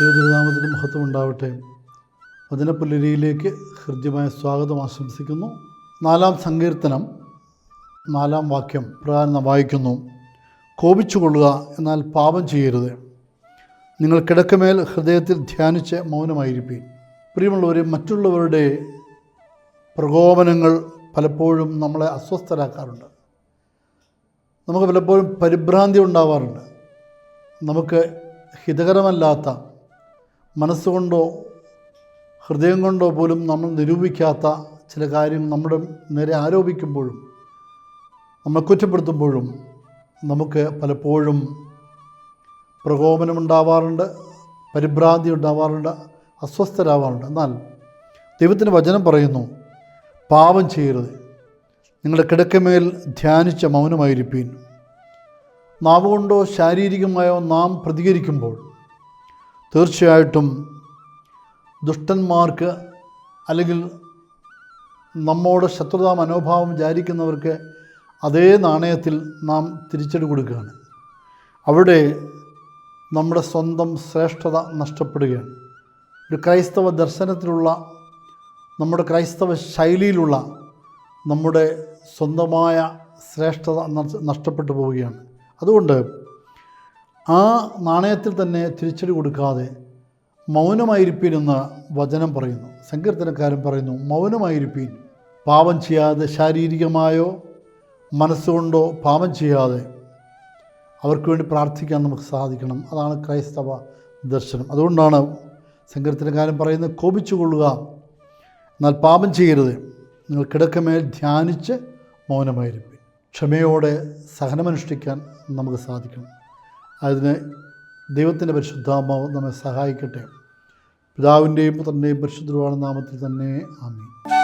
ദൈവതിരുനാമത്തിന് മഹത്വം ഉണ്ടാവട്ടെ. വചനപ്പുല്ലരിയിലേക്ക് ഹൃദ്യമായ സ്വാഗതം ആശംസിക്കുന്നു. നാലാം സങ്കീർത്തനം നാലാം വാക്യം പ്രകാരം വായിക്കുന്നു. കോപിച്ചുകൊള്ളുക എന്നാൽ പാപം ചെയ്യരുത്. നിങ്ങൾ കിടക്കമേൽ ഹൃദയത്തിൽ ധ്യാനിച്ച് മൗനമായിരിക്കും പ്രിയമുള്ളവരെ മറ്റുള്ളവരുടെ പ്രകോപനങ്ങൾ പലപ്പോഴും നമ്മളെ അസ്വസ്ഥരാക്കാറുണ്ട്. നമുക്ക് പലപ്പോഴും പരിഭ്രാന്തി ഉണ്ടാവാറുണ്ട്. നമുക്ക് ഹിതകരമല്ലാത്ത മനസ്സുകൊണ്ടോ ഹൃദയം കൊണ്ടോ പോലും നമ്മൾ നിരൂപിക്കാത്ത ചില കാര്യങ്ങൾ നമ്മുടെ നേരെ ആരോപിക്കുമ്പോഴും നമ്മളെ കുറ്റപ്പെടുത്തുമ്പോഴും നമുക്ക് പലപ്പോഴും പ്രകോപനമുണ്ടാവാറുണ്ട് പരിഭ്രാന്തി ഉണ്ടാവാറുണ്ട് അസ്വസ്ഥരാവാറുണ്ട്. എന്നാൽ ദൈവത്തിന്റെ വചനം പറയുന്നു പാപം ചെയ്യരുത്. നിങ്ങളുടെ കിടക്കമേൽ ധ്യാനിച്ച മൗനമായിരിക്കും നാവുകൊണ്ടോ ശാരീരികമായോ നാം പ്രതികരിക്കുമ്പോൾ തീർച്ചയായിട്ടും ദുഷ്ടന്മാർക്ക് അല്ലെങ്കിൽ നമ്മോട് ശത്രുതാ മനോഭാവം വിചാരിക്കുന്നവർക്ക് അതേ നാണയത്തിൽ നാം തിരിച്ചടി കൊടുക്കുകയാണ്. അവിടെ നമ്മുടെ സ്വന്തം ശ്രേഷ്ഠത നഷ്ടപ്പെടുകയാണ്. ഒരു ക്രൈസ്തവ ദർശനത്തിലുള്ള നമ്മുടെ ക്രൈസ്തവ ശൈലിയിലുള്ള നമ്മുടെ സ്വന്തമായ ശ്രേഷ്ഠത നഷ്ടപ്പെട്ടു പോവുകയാണ്. അതുകൊണ്ട് ആ നാണയത്തിൽ തന്നെ തിരിച്ചടി കൊടുക്കാതെ മൗനമായിരിപ്പീൻ എന്ന് വചനം പറയുന്നു. സങ്കീർത്തനക്കാരൻ പറയുന്നു മൗനമായിരിപ്പീൻ പാപം ചെയ്യാതെ ശാരീരികമായോ മനസ്സുകൊണ്ടോ പാപം ചെയ്യാതെ അവർക്ക് വേണ്ടി പ്രാർത്ഥിക്കാൻ നമുക്ക് സാധിക്കണം. അതാണ് ക്രൈസ്തവ ദർശനം. അതുകൊണ്ടാണ് സങ്കീർത്തനക്കാരൻ പറയുന്നത് കോപിച്ചുകൊള്ളുക എന്നാൽ പാപം ചെയ്യരുത്. നിങ്ങൾ കിടക്കമേൽ ധ്യാനിച്ച് മൗനമായിരിക്കും ക്ഷമയോടെ സഹനമനുഷ്ഠിക്കാൻ നമുക്ക് സാധിക്കണം. അതിന് ദൈവത്തിന്റെ പരിശുദ്ധാത്മാവ് നമ്മെ സഹായിക്കട്ടെ. പിതാവിന്റെയും പുത്രന്റെയും പരിശുദ്ധമാണ് നാമത്തിൽ തന്നെ ആമീൻ.